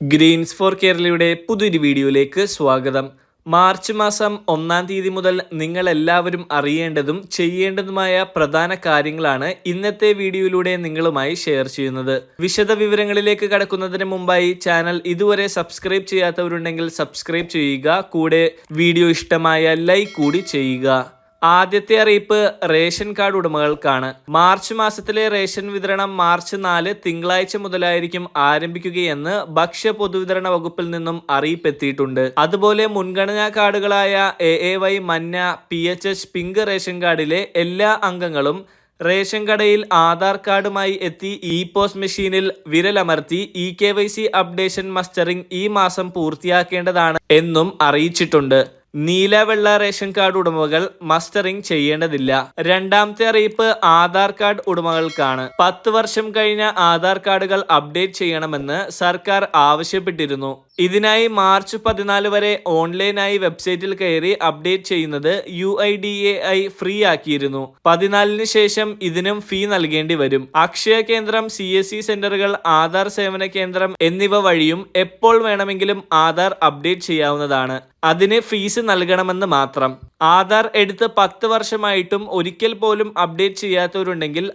Green's four കേരളയുടെ പുതിയൊരു വീഡിയോയിലേക്ക് സ്വാഗതം. മാർച്ച് മാസം ഒന്നാം തീയതി മുതൽ നിങ്ങൾ എല്ലാവരും അറിയേണ്ടതും ചെയ്യേണ്ടതുമായ പ്രധാന കാര്യങ്ങളാണ് ഇന്നത്തെ വീഡിയോയിലൂടെ നിങ്ങളുമായി ഷെയർ ചെയ്യുന്നത്. വിശദ വിവരങ്ങളിലേക്ക് കടക്കുന്നതിന് മുമ്പായി ചാനൽ ഇതുവരെ സബ്സ്ക്രൈബ് ചെയ്യാത്തവരുണ്ടെങ്കിൽ സബ്സ്ക്രൈബ് ചെയ്യുക. കൂടെ വീഡിയോ ഇഷ്ടമായ ലൈക്ക് കൂടി ചെയ്യുക. ആദ്യത്തെ അറിയിപ്പ് റേഷൻ കാർഡ് ഉടമകൾക്കാണ്. മാർച്ച് മാസത്തിലെ റേഷൻ വിതരണം മാർച്ച് നാല് തിങ്കളാഴ്ച മുതലായിരിക്കും ആരംഭിക്കുകയെന്ന് ഭക്ഷ്യ പൊതുവിതരണ വകുപ്പിൽ നിന്നും അറിയിപ്പ് എത്തിയിട്ടുണ്ട് അതുപോലെ മുൻഗണനാ കാർഡുകളായ എ എ വൈ മന്ന P H H pink ration കാർഡിലെ എല്ലാ അംഗങ്ങളും റേഷൻ കടയിൽ ആധാർ കാർഡുമായി എത്തി ഇ പോസ്റ്റ് മെഷീനിൽ വിരലമർത്തി e K Y C updation mustering ഈ മാസം പൂർത്തിയാക്കേണ്ടതാണ് എന്നും അറിയിച്ചിട്ടുണ്ട്. നീല വെള്ള റേഷൻ കാർഡ് ഉടമകൾ മസ്റ്ററിംഗ് ചെയ്യേണ്ടതില്ല. രണ്ടാമത്തെ അറിയിപ്പ് ആധാർ കാർഡ് ഉടമകൾക്കാണ്. പത്ത് വർഷം കഴിഞ്ഞ ആധാർ കാർഡുകൾ അപ്ഡേറ്റ് ചെയ്യണമെന്ന് സർക്കാർ ആവശ്യപ്പെട്ടിരുന്നു. ഇതിനായി മാർച്ച് പതിനാല് വരെ ഓൺലൈനായി വെബ്സൈറ്റിൽ കയറി അപ്ഡേറ്റ് ചെയ്യുന്നത് U I D A I free ആക്കിയിരുന്നു പതിനാലിന് ശേഷം ഇതിനും ഫീ നൽകേണ്ടി വരും. അക്ഷയ കേന്ദ്രം സി എസ് സി സെന്ററുകൾ ആധാർ സേവന കേന്ദ്രം എന്നിവ വഴിയും എപ്പോൾ വേണമെങ്കിലും ആധാർ അപ്ഡേറ്റ് ചെയ്യാവുന്നതാണ്. അതിന് ഫീസ് നൽകണമെന്ന് മാത്രം. ആധാർ എടുത്ത് പത്ത് വർഷമായിട്ടും ഒരിക്കൽ പോലും അപ്ഡേറ്റ് ചെയ്യാത്തവരുണ്ടെങ്കിൽ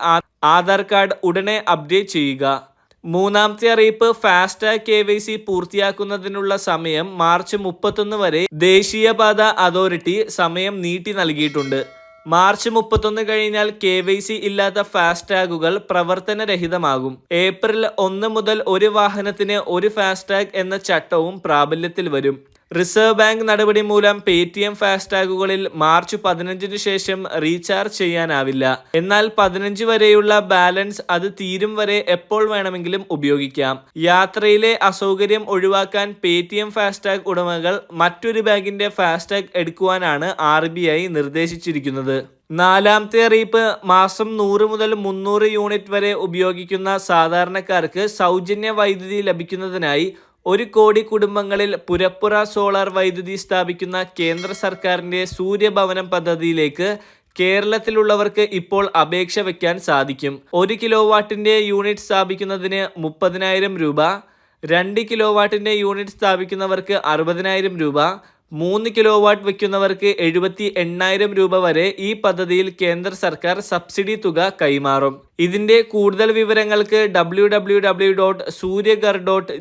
ആധാർ കാർഡ് ഉടനെ അപ്ഡേറ്റ് ചെയ്യുക. മൂന്നാമത്തെ അറിയിപ്പ് ഫാസ്ടാഗ് കെ വൈ സി പൂർത്തിയാക്കുന്നതിനുള്ള സമയം മാർച്ച് മുപ്പത്തൊന്ന് വരെ ദേശീയപാത അതോറിറ്റി സമയം നീട്ടി നൽകിയിട്ടുണ്ട്. മാർച്ച് മുപ്പത്തൊന്ന് കഴിഞ്ഞാൽ കെ വൈ സി ഇല്ലാത്ത ഫാസ്ടാഗുകൾ പ്രവർത്തനരഹിതമാകും. ഏപ്രിൽ ഒന്ന് മുതൽ ഒരു വാഹനത്തിന് ഒരു ഫാസ്ടാഗ് എന്ന ചട്ടവും പ്രാബല്യത്തിൽ വരും. റിസർവ് ബാങ്ക് നടപടി മൂലം പേ ടി എം ഫാസ്ടാഗുകളിൽ മാർച്ച് പതിനഞ്ചിന് ശേഷം റീചാർജ് ചെയ്യാനാവില്ല. എന്നാൽ പതിനഞ്ച് വരെയുള്ള ബാലൻസ് അത് തീരും വരെ എപ്പോൾ വേണമെങ്കിലും ഉപയോഗിക്കാം. യാത്രയിലെ അസൗകര്യം ഒഴിവാക്കാൻ പേ ടി എം ഫാസ്ടാഗ് ഉടമകൾ മറ്റൊരു ബാങ്കിന്റെ ഫാസ്ടാഗ് എടുക്കുവാനാണ് ആർ ബി ഐ നിർദ്ദേശിച്ചിരിക്കുന്നത്. നാലാമത്തെ അറിയിപ്പ് മാസം നൂറ് മുതൽ മുന്നൂറ് യൂണിറ്റ് വരെ ഉപയോഗിക്കുന്ന സാധാരണക്കാർക്ക് സൗജന്യ വൈദ്യുതി ലഭിക്കുന്നതിനായി ഒരു കോടി കുടുംബങ്ങളിൽ പുരപ്പുറ സോളാർ വൈദ്യുതി സ്ഥാപിക്കുന്ന കേന്ദ്ര സർക്കാരിന്റെ സൂര്യഭവനം പദ്ധതിയിലേക്ക് കേരളത്തിലുള്ളവർക്ക് ഇപ്പോൾ അപേക്ഷ വയ്ക്കാൻ സാധിക്കും. ഒരു കിലോ വാട്ടിന്റെ യൂണിറ്റ് സ്ഥാപിക്കുന്നതിന് മുപ്പതിനായിരം രൂപ രണ്ട് കിലോ വാട്ടിന്റെ യൂണിറ്റ് സ്ഥാപിക്കുന്നവർക്ക് അറുപതിനായിരം രൂപ മൂന്ന് കിലോ വാട്ട് വയ്ക്കുന്നവർക്ക് എഴുപത്തി എണ്ണായിരം രൂപ വരെ ഈ പദ്ധതിയിൽ കേന്ദ്ര സർക്കാർ സബ്സിഡി തുക കൈമാറും. ഇതിന്റെ കൂടുതൽ വിവരങ്ങൾക്ക് ഡബ്ല്യൂ ഡോട്ട് സൂര്യഗർ ഡോട്ട്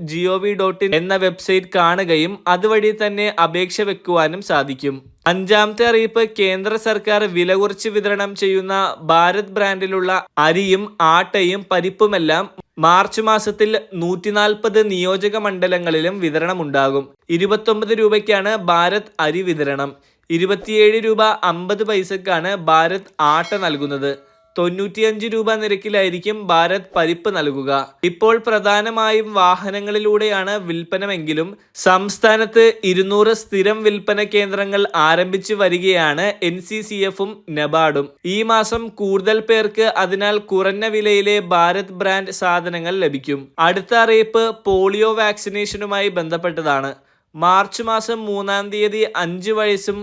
ഡോട്ട് ഇൻ എന്ന വെബ്സൈറ്റ് കാണുകയും അതുവഴി തന്നെ അപേക്ഷ വെക്കുവാനും സാധിക്കും. അഞ്ചാമത്തെ അറിയിപ്പ് കേന്ദ്ര സർക്കാർ വില കുറച്ച് വിതരണം ചെയ്യുന്ന ഭാരത് ബ്രാൻഡിലുള്ള അരിയും ആട്ടയും പരിപ്പുമെല്ലാം മാർച്ച് മാസത്തിൽ നൂറ്റി നാൽപ്പത് നിയോജക മണ്ഡലങ്ങളിലും വിതരണമുണ്ടാകും. ഇരുപത്തൊമ്പത് രൂപയ്ക്കാണ് ഭാരത് അരി വിതരണം. ഇരുപത്തിയേഴ് രൂപ അമ്പത് പൈസക്കാണ് ഭാരത് ആട്ട നൽകുന്നത്. തൊണ്ണൂറ്റിയഞ്ച് രൂപ നിരക്കിലായിരിക്കും ഭാരത് പരിപ്പ് നൽകുക. ഇപ്പോൾ പ്രധാനമായും വാഹനങ്ങളിലൂടെയാണ് വിൽപ്പനമെങ്കിലും സംസ്ഥാനത്ത് ഇരുന്നൂറ് സ്ഥിരം വിൽപ്പന കേന്ദ്രങ്ങൾ ആരംഭിച്ചു വരികയാണ് എൻ സി സി എഫും നബാർഡും. ഈ മാസം കൂടുതൽ പേർക്ക് അതിനാൽ കുറഞ്ഞ വിലയിലെ ഭാരത് ബ്രാൻഡ് സാധനങ്ങൾ ലഭിക്കും. അടുത്ത അറിയിപ്പ് പോളിയോ വാക്സിനേഷനുമായി ബന്ധപ്പെട്ടതാണ്. മാർച്ച് മാസം മൂന്നാം തീയതി അഞ്ച് വയസ്സും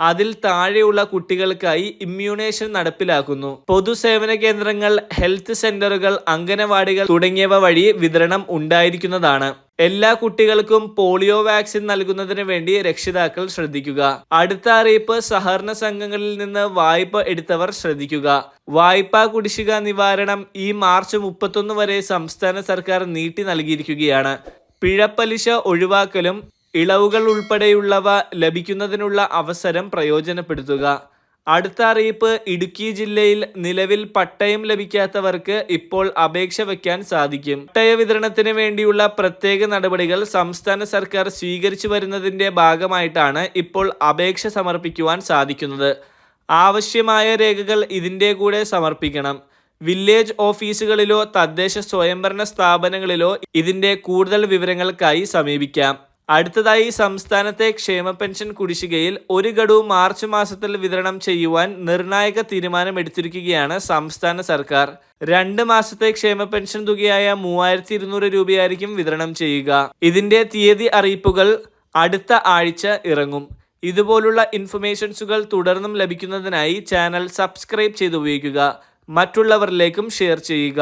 അതിൽ താഴെയുള്ള കുട്ടികൾക്കായി ഇമ്മ്യൂണേഷൻ നടപ്പിലാക്കുന്നു. പൊതുസേവന കേന്ദ്രങ്ങൾ ഹെൽത്ത് സെന്ററുകൾ അംഗനവാടികൾ തുടങ്ങിയവ വഴി വിതരണം ഉണ്ടായിരിക്കുന്നതാണ്. എല്ലാ കുട്ടികൾക്കും പോളിയോ വാക്സിൻ നൽകുന്നതിന് വേണ്ടി രക്ഷിതാക്കൾ ശ്രദ്ധിക്കുക. അടുത്ത അറിയിപ്പ് സഹകരണ സംഘങ്ങളിൽ നിന്ന് വായ്പ എടുത്തവർ ശ്രദ്ധിക്കുക. വായ്പാ കുടിശ്ശിക നിവാരണം ഈ മാർച്ച് മുപ്പത്തൊന്ന് വരെ സംസ്ഥാന സർക്കാർ നീട്ടി നൽകിയിരിക്കുകയാണ്. പിഴപ്പലിശ ഒഴിവാക്കലും ഇളവുകൾ ഉൾപ്പെടെയുള്ളവ ലഭിക്കുന്നതിനുള്ള അവസരം പ്രയോജനപ്പെടുത്തുക. അടുത്ത അറിയിപ്പ് ഇടുക്കി ജില്ലയിൽ നിലവിൽ പട്ടയം ലഭിക്കാത്തവർക്ക് ഇപ്പോൾ അപേക്ഷ വയ്ക്കാൻ സാധിക്കും. പട്ടയ വിതരണത്തിന് വേണ്ടിയുള്ള പ്രത്യേക നടപടികൾ സംസ്ഥാന സർക്കാർ സ്വീകരിച്ചു വരുന്നതിന്റെ ഭാഗമായിട്ടാണ് ഇപ്പോൾ അപേക്ഷ സമർപ്പിക്കുവാൻ സാധിക്കുന്നത്. ആവശ്യമായ രേഖകൾ ഇതിന്റെ കൂടെ സമർപ്പിക്കണം. വില്ലേജ് ഓഫീസുകളിലോ തദ്ദേശ സ്വയംഭരണ സ്ഥാപനങ്ങളിലോ ഇതിന്റെ കൂടുതൽ വിവരങ്ങൾക്കായി സമീപിക്കാം. അടുത്തതായി സംസ്ഥാനത്തെ ക്ഷേമ പെൻഷൻ കുടിശ്ശികയിൽ ഒരു ഗഡു മാർച്ച് മാസത്തിൽ വിതരണം ചെയ്യുവാൻ നിർണായക തീരുമാനമെടുത്തിരിക്കുകയാണ് സംസ്ഥാന സർക്കാർ. രണ്ട് മാസത്തെ ക്ഷേമ പെൻഷൻ തുകയായ മൂവായിരത്തി ഇരുന്നൂറ് രൂപയായിരിക്കും വിതരണം ചെയ്യുക. ഇതിന്റെ തീയതി അറിയിപ്പുകൾ അടുത്ത ആഴ്ച ഇറങ്ങും. ഇതുപോലുള്ള ഇൻഫർമേഷൻസുകൾ തുടർന്നും ലഭിക്കുന്നതിനായി ചാനൽ സബ്സ്ക്രൈബ് ചെയ്ത് ഉപയോഗിക്കുക മറ്റുള്ളവരിലേക്കും ഷെയർ ചെയ്യുക.